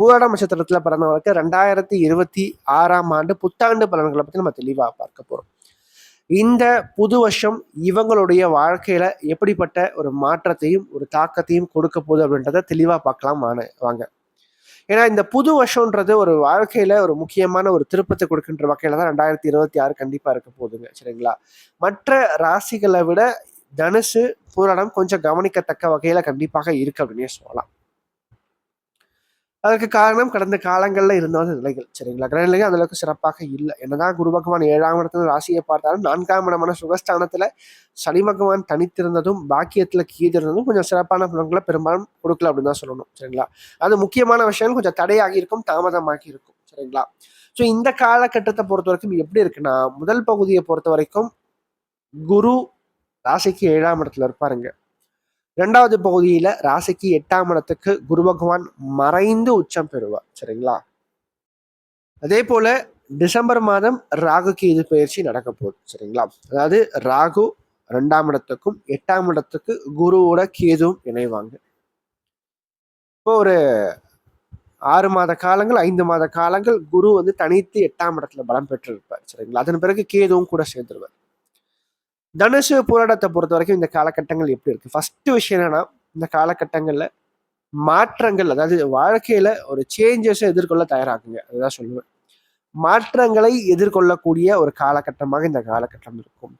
பூராடம் நட்சத்திரத்தில் பிறந்தவங்களுக்கு ரெண்டாயிரத்தி இருபத்தி ஆறாம் ஆண்டு புத்தாண்டு பலன்களை பற்றி நம்ம தெளிவாக பார்க்க போகிறோம் இந்த புது வருஷம் இவங்களுடைய வாழ்க்கையில எப்படிப்பட்ட ஒரு மாற்றத்தையும் ஒரு தாக்கத்தையும் கொடுக்க போகுது அப்படின்றத தெளிவாக பார்க்கலாம். வாங்க வாங்க. ஏன்னா இந்த புது வருஷம்ன்றது ஒரு வாழ்க்கையில ஒரு முக்கியமான ஒரு திருப்பத்தை கொடுக்கின்ற வகையில தான் ரெண்டாயிரத்தி இருபத்தி ஆறு கண்டிப்பா இருக்க போகுதுங்க சரிங்களா? மற்ற ராசிகளை விட தனுசு பூரணம் கொஞ்சம் கவனிக்கத்தக்க வகையில கண்டிப்பாக இருக்கு அப்படின்னே சொல்லலாம். அதற்கு காரணம் கடந்த காலங்களில் இருந்த வந்து நிலைகள். சரிங்களா? கிரகநிலைகள் அந்த அளவுக்கு சிறப்பாக இல்லை. என்னதான் குரு பகவான் ஏழாம் இடத்துல ராசியை பார்த்தாலும் நான்காம் இடமான சுகஸ்தானத்துல சனி பகவான் தனித்திருந்ததும் பாக்கியத்துல கீதிருந்ததும் கொஞ்சம் சிறப்பான பலன்களை பெரும்பாலும் கொடுக்கல அப்படின்னு தான் சொல்லணும். சரிங்களா? அது முக்கியமான விஷயம் கொஞ்சம் தடையாகி இருக்கும் தாமதமாகி இருக்கும். சரிங்களா? ஸோ இந்த காலகட்டத்தை பொறுத்த வரைக்கும் எப்படி இருக்குன்னா முதல் பகுதியை பொறுத்த வரைக்கும் குரு ராசிக்கு ஏழாம் இடத்துல இருப்பாருங்க. ரெண்டாவது பகுதியில ராசிக்கு எட்டாம் இடத்துக்கு குரு பகவான் மறைந்து உச்சம் பெறுவார். சரிங்களா? அதே போல டிசம்பர் மாதம் ராகுக்கு இது பயிற்சி நடக்க போகுது. சரிங்களா? அதாவது ராகு ரெண்டாம் இடத்துக்கும் எட்டாம் இடத்துக்கு குருவோட கேதுவும் இணைவாங்க. இப்போ ஒரு ஆறு மாத காலங்கள் ஐந்து மாத காலங்கள் குரு வந்து தனித்து எட்டாம் இடத்துல பலம் பெற்றிருப்பார். சரிங்களா? அதன் பிறகு கேதுவும் கூட சேர்ந்துருவார். தனுசு போராட்டத்தை பொறுத்த வரைக்கும் இந்த காலகட்டங்கள் எப்படி இருக்கு? ஃபர்ஸ்ட் விஷயம் என்னன்னா இந்த காலகட்டங்கள்ல மாற்றங்கள் அதாவது வாழ்க்கையில ஒரு சேஞ்சஸை எதிர்கொள்ள தயாராகுங்க. அதுதான் சொல்லுவேன். மாற்றங்களை எதிர்கொள்ளக்கூடிய ஒரு காலகட்டமாக இந்த காலகட்டம் இருக்கும்.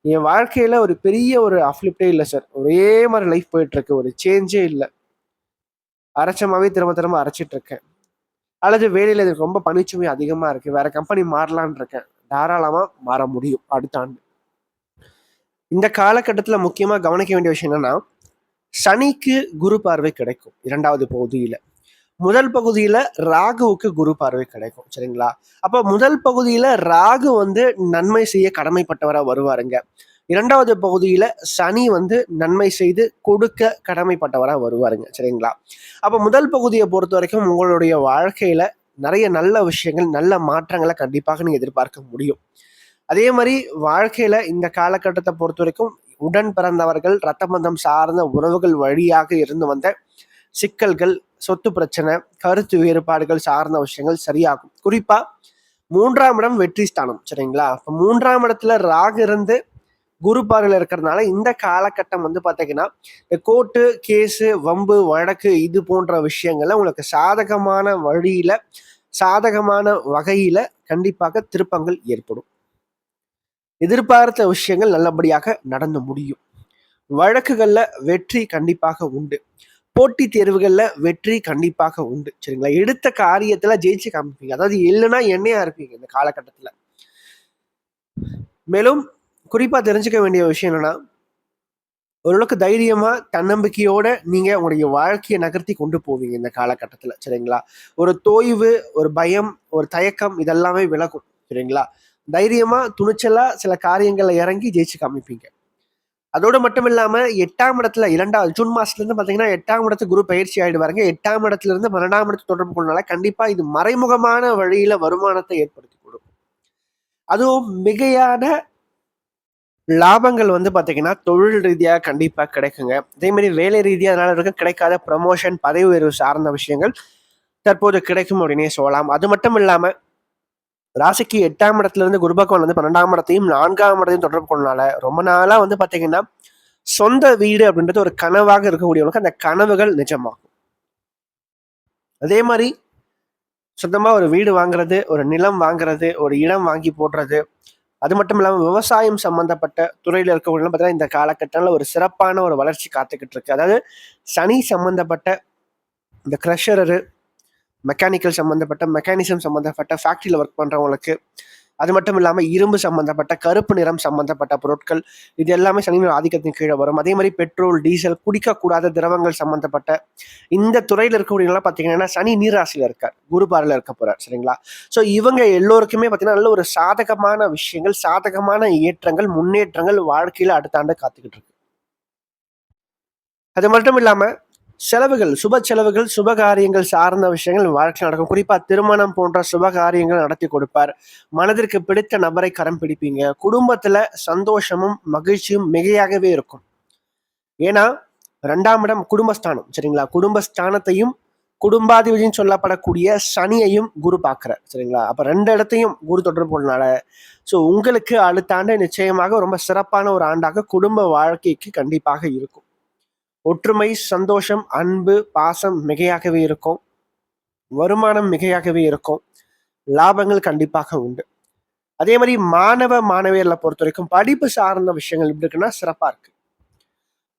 என் வாழ்க்கையில ஒரு பெரிய ஒரு அஃப்லிப்டே இல்லை சார் ஒரே மாதிரி லைஃப் போயிட்டு இருக்கு ஒரு சேஞ்சே இல்லை. அரைச்சமாவே திரும்ப திரும்ப அரைச்சிட்டு இருக்கேன். அல்லது வேலையில எனக்கு ரொம்ப பணிச்சுமை அதிகமா இருக்கு. வேற கம்பெனி மாறலான் இருக்கேன். தாராளமா மாற முடியும் அடுத்த ஆண்டு. இந்த காலகட்டத்தில் முக்கியமாக கவனிக்க வேண்டிய விஷயம் என்னன்னா சனிக்கு குரு பார்வை கிடைக்கும் இரண்டாவது பகுதியில். முதல் பகுதியில் ராகுவுக்கு குரு பார்வை கிடைக்கும் சரிங்களா? அப்போ முதல் பகுதியில் ராகு வந்து நன்மை செய்ய கடமைப்பட்டவராக வருவாருங்க. இரண்டாவது பகுதியில் சனி வந்து நன்மை செய்து கொடுக்க கடமைப்பட்டவராக வருவாருங்க சரிங்களா? அப்போ முதல் பகுதியை பொறுத்த வரைக்கும் உங்களுடைய வாழ்க்கையில் நிறைய நல்ல விஷயங்கள் நல்ல மாற்றங்களை கண்டிப்பாக நீங்கள் எதிர்பார்க்க முடியும். அதே மாதிரி வாழ்க்கையில இந்த காலகட்டத்தை பொறுத்த வரைக்கும் உடன் பிறந்தவர்கள் ரத்த பந்தம் சார்ந்த உறவுகள் வழியாக இருந்து வந்த சிக்கல்கள் சொத்து பிரச்சனை கருத்து வேறுபாடுகள் சார்ந்த விஷயங்கள் சரியாகும். குறிப்பா மூன்றாம் இடம் வெற்றி ஸ்தானம் சரிங்களா? இப்போ மூன்றாம் இடத்துல ராகு இருந்து குரு பார்வையில் இருக்கிறதுனால இந்த காலகட்டம் வந்து பார்த்தீங்கன்னா இந்த கோர்ட்டு கேஸு வம்பு வழக்கு இது போன்ற விஷயங்கள்ல உங்களுக்கு சாதகமான வழியில சாதகமான வகையில கண்டிப்பாக திருப்பங்கள் ஏற்படும். எதிர்பார்த்த விஷயங்கள் நல்லபடியாக நடந்து முடியும். வழக்குகள்ல வெற்றி கண்டிப்பாக உண்டு. போட்டி தேர்வுகள்ல வெற்றி கண்டிப்பாக உண்டு. சரிங்களா? எடுத்த காரியத்துல ஜெயிச்சு காமிப்பீங்க. அதாவது இல்லைன்னா என்னையா இருப்பீங்க இந்த காலகட்டத்துல? மேலும் குறிப்பா தெரிஞ்சுக்க வேண்டிய விஷயம் என்னன்னா ஓரளவுக்கு தைரியமா தன்னம்பிக்கையோட நீங்க உங்களுடைய வாழ்க்கையை நகர்த்தி கொண்டு போவீங்க இந்த காலகட்டத்துல. சரிங்களா? ஒரு தோய்வு ஒரு பயம் ஒரு தயக்கம் இதெல்லாமே விலகும். சரிங்களா? தைரியமா துணிச்சலா சில காரியங்களில் இறங்கி ஜெயிச்சு காமிப்பீங்க. அதோடு மட்டும் இல்லாமல் எட்டாம் இடத்துல இரண்டாவது ஜூன் மாதத்துலேருந்து பார்த்தீங்கன்னா எட்டாம் இடத்து குரு பயிற்சி ஆகிடுவாருங்க எட்டாம் இடத்துலேருந்து பன்னெண்டாம் இடத்து தொடர்பு கொண்டனால கண்டிப்பாக இது மறைமுகமான வழியில் வருமானத்தை ஏற்படுத்தி கொடுக்கும். அதுவும் மிகையான லாபங்கள் வந்து பார்த்தீங்கன்னா தொழில் ரீதியாக கண்டிப்பாக கிடைக்குங்க. அதே மாதிரி வேலை ரீதியாக அதனால இருக்க கிடைக்காத ப்ரமோஷன் பதவி உயர்வு சார்ந்த விஷயங்கள் தற்போது கிடைக்கும் அப்படின்னே சொல்லலாம். அது மட்டும் இல்லாமல் ராசிக்கு எட்டாம் இடத்துல இருந்து குரு பகவான் வந்து பன்னெண்டாம் இடத்தையும் நான்காம் இடத்தையும் தொடர்பு கொண்டனால ரொம்ப நாளா வந்து பாத்தீங்கன்னா சொந்த வீடு அப்படின்றது ஒரு கனவாக இருக்கக்கூடியவங்களுக்கு அந்த கனவுகள் நிஜமாகும். அதே மாதிரி சொந்தமா ஒரு வீடு வாங்குறது ஒரு நிலம் வாங்குறது ஒரு இடம் வாங்கி போடுறது அது மட்டும் இல்லாமல் விவசாயம் சம்மந்தப்பட்ட துறையில் இருக்கவங்களும் பார்த்தீங்கன்னா இந்த காலகட்டத்தில் ஒரு சிறப்பான ஒரு வளர்ச்சி காத்துக்கிட்டு இருக்கு. அதாவது சனி சம்மந்தப்பட்ட இந்த க்ரஷரரு மெக்கானிக்கல் சம்மந்தப்பட்ட மெக்கானிசம் சம்மந்தப்பட்ட ஃபேக்ட்ரியில் ஒர்க் பண்ணுறவங்களுக்கு அது மட்டும் இல்லாமல் இரும்பு சம்மந்தப்பட்ட கருப்பு நிறம் சம்மந்தப்பட்ட பொருட்கள் இது எல்லாமே சனியின் ஆதிக்கத்தின் கீழே வரும். அதே மாதிரி பெட்ரோல் டீசல் குடிக்கக்கூடாத திரவங்கள் சம்மந்தப்பட்ட இந்த துறையில் இருக்கக்கூடியவங்களாம் பார்த்தீங்கன்னா சனி நீராசியில் இருக்கார். குருபாரில் இருக்க போகிறார் சரிங்களா? ஸோ இவங்க எல்லோருக்குமே பார்த்தீங்கன்னா நல்ல ஒரு சாதகமான விஷயங்கள் சாதகமான ஏற்றங்கள் முன்னேற்றங்கள் வாழ்க்கையில் அடுத்த ஆண்டு காத்துக்கிட்டு இருக்கு. அது மட்டும் இல்லாமல் செலவுகள் சுப செலவுகள் சுப காரியங்கள் சார்ந்த விஷயங்கள் வாழ்க்கையில் நடக்கும். குறிப்பா திருமணம் போன்ற சுபகாரியங்கள் நடத்தி கொடுப்பார். மனதிற்கு பிடித்த நபரை கரம் பிடிப்பீங்க. குடும்பத்துல சந்தோஷமும் மகிழ்ச்சியும் மிகையாகவே இருக்கும். ஏன்னா ரெண்டாம் இடம் குடும்பஸ்தானம் சரிங்களா? குடும்பஸ்தானத்தையும் குடும்பாதிபதினு சொல்லப்படக்கூடிய சனியையும் குரு பார்க்குற சரிங்களா? அப்போ ரெண்டு இடத்தையும் குரு தொடர்புனால ஸோ உங்களுக்கு அடுத்த ஆண்டு நிச்சயமாக ரொம்ப சிறப்பான ஒரு ஆண்டாக குடும்ப வாழ்க்கைக்கு கண்டிப்பாக இருக்கும். ஒற்றுமை சந்தோஷம் அன்பு பாசம் மிகையாகவே இருக்கும். வருமானம் மிகையாகவே இருக்கும். லாபங்கள் கண்டிப்பாக உண்டு. அதே மாதிரி மாணவ மாணவியர்களை பொறுத்த வரைக்கும் படிப்பு சார்ந்த விஷயங்கள் எப்படி இருக்குன்னா சிறப்பாக இருக்கு.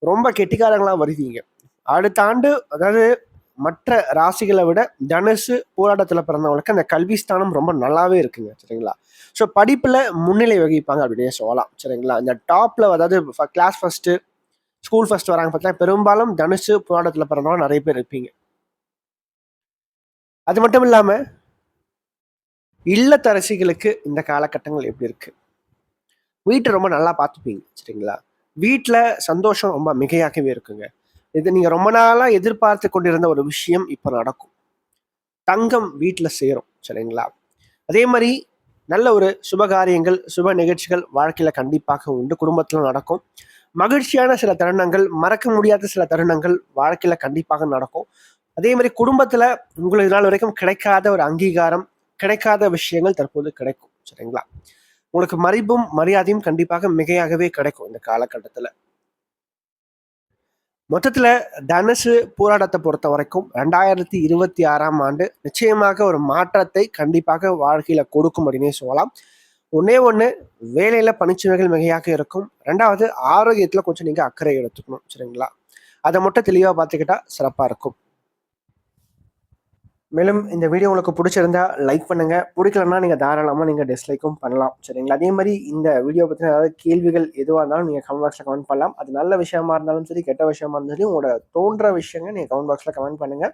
ரொம்ப கெட்டிக்காரங்களாக வருவீங்க. அடுத்த ஆண்டு அதாவது மற்ற ராசிகளை விட தனுசு போராட்டத்தில் பிறந்தவங்களுக்கு அந்த கல்வி ஸ்தானம் ரொம்ப நல்லாவே இருக்குங்க சரிங்களா? ஸோ படிப்பில் முன்னிலை வகிப்பாங்க அப்படின்னே சொல்லலாம் சரிங்களா? இந்த டாப்பில் அதாவது கிளாஸ் ஃபஸ்ட்டு ஸ்கூல் ஃபர்ஸ்ட் வராங்க பார்த்தீங்கன்னா பெரும்பாலும் தனுஷு போராட்டத்தில் பிறந்தவங்க நிறைய பேர் இருப்பீங்க. அது மட்டும் இல்லாமல் இல்லத்தரசிகளுக்கு இந்த காலகட்டங்கள் எப்படி இருக்கு? வீட்டை ரொம்ப நல்லா பார்த்துப்பீங்க சரிங்களா? வீட்டில் சந்தோஷம் ரொம்ப மிகையாகவே இருக்குங்க. இது நீங்கள் ரொம்ப நாளாக எதிர்பார்த்து கொண்டிருந்த ஒரு விஷயம் இப்போ நடக்கும். தங்கம் வீட்டில் சேரும் சரிங்களா? அதே மாதிரி நல்ல ஒரு சுபகாரியங்கள் சுப நிகழ்ச்சிகள் வாழ்க்கையில் கண்டிப்பாக உண்டு குடும்பத்தில் நடக்கும். மகிழ்ச்சியான சில தருணங்கள் மறக்க முடியாத சில தருணங்கள் வாழ்க்கையில கண்டிப்பாக நடக்கும். அதே மாதிரி குடும்பத்துல உங்களுக்கு நாள் வரைக்கும் கிடைக்காத ஒரு அங்கீகாரம் கிடைக்காத விஷயங்கள் தற்போது கிடைக்கும். சரிங்களா? உங்களுக்கு மறைபும் மரியாதையும் கண்டிப்பாக மிகையாகவே கிடைக்கும் இந்த காலகட்டத்துல. மொத்தத்துல தனுசு போராட்டத்தை பொறுத்த வரைக்கும் ரெண்டாயிரத்தி இருபத்தி ஆறாம் ஆண்டு நிச்சயமாக ஒரு மாற்றத்தை கண்டிப்பாக வாழ்க்கையில கொடுக்கும் அப்படின்னே சொல்லலாம். ஒன்னே ஒன்று வேலையில் பணிச்சுமைகள் மிகையாக இருக்கும். ரெண்டாவது ஆரோக்கியத்தில் கொஞ்சம் நீங்கள் அக்கறை எடுத்துக்கணும் சரிங்களா? அதை மட்டும் தெளிவாக பார்த்துக்கிட்டா சிறப்பாக இருக்கும். மேலும் இந்த வீடியோ உங்களுக்கு பிடிச்சிருந்தா லைக் பண்ணுங்கள் பிடிக்கலன்னா நீங்கள் தாராளமாக நீங்கள் டிஸ்லைக்கும் பண்ணலாம் சரிங்களா? அதே மாதிரி இந்த வீடியோ பற்றின ஏதாவது கேள்விகள் எதுவாக இருந்தாலும் நீங்கள் கமெண்ட் பாக்ஸில் கமெண்ட் பண்ணலாம். அது நல்ல விஷயமா இருந்தாலும் சரி கெட்ட விஷயமா இருந்தாலும் சரி உங்களோட தோன்ற விஷயங்கள் நீங்கள் கமெண்ட் பாக்ஸில் கமெண்ட் பண்ணுங்கள்